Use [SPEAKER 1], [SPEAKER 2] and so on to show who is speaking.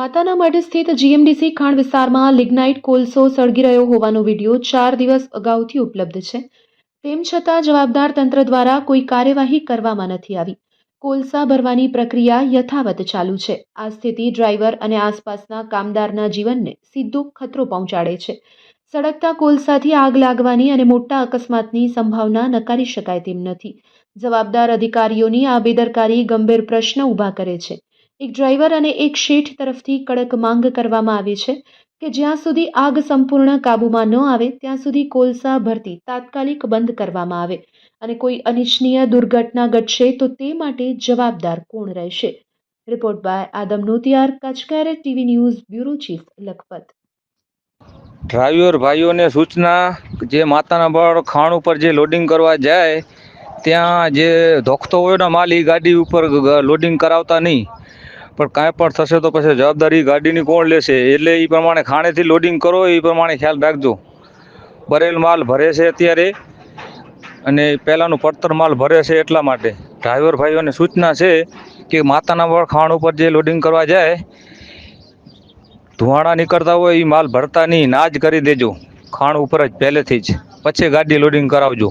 [SPEAKER 1] માતાના મઢ સ્થિત જીએમડીસી ખાણ વિસ્તારમાં લિગ્નાઇટ કોલસો સળગી રહ્યો હોવાનો વીડિયો ચાર દિવસ અગાઉથી ઉપલબ્ધ છે. તેમ છતાં જવાબદાર તંત્ર દ્વારા કોઈ કાર્યવાહી કરવામાં નથી આવી. કોલસા ભરવાની પ્રક્રિયા યથાવત ચાલુ છે. આ સ્થિતિ ડ્રાઈવર અને આસપાસના કામદારના જીવનને સીધો ખતરો પહોંચાડે છે. સળગતા કોલસાથી આગ લાગવાની અને મોટા અકસ્માતની સંભાવના નકારી શકાય તેમ નથી. જવાબદાર અધિકારીઓની આ બેદરકારી ગંભીર પ્રશ્ન ઊભા કરે છે. એક ડ્રાઈવર અને એક શેઠ તરફથી કડક માંગ કરવામાં આવી છે કે જ્યાં સુધી આગ સંપૂર્ણ કાબૂમાં ન આવે, ત્યાં સુધી કોલસા ભરતી તાત્કાલિક બંધ કરવામાં આવે અને કોઈ અનિચ્છનીય દુર્ઘટના ઘટશે તો તે માટે જવાબદાર કોણ રહેશે? Report by Adam Notiyar કચકારે TV news, bureau chief Lakhpat.
[SPEAKER 2] Driver ભાઈઓને સૂચના જે માતાના બળ ખાણ ઉપર જે લોડિંગ કરવા જાય, ત્યાં જે ધોખતો હોય ને માલ એ ગાડી ઉપર લોડિંગ કરાવતા નહીં. પણ કાંઈ પણ થશે તો પછી જવાબદારી ગાડીની કોણ લેશે? એટલે એ પ્રમાણે ખાણેથી લોડિંગ કરો એ પ્રમાણે ખ્યાલ રાખજો. ભરેલ માલ ભરે છે અત્યારે અને પહેલાંનું પડતર માલ ભરે છે એટલા માટે. ડ્રાઈવર ભાઈઓને સૂચના છે કે માતાના વળ ખાણ ઉપર જે લોડિંગ કરવા જાય, ધુવાણા નીકળતા હોય એ માલ ભરતા નહીં, ના જ કરી દેજો. ખાણ ઉપર જ પહેલેથી જ. પછી ગાડી લોડિંગ કરાવજો.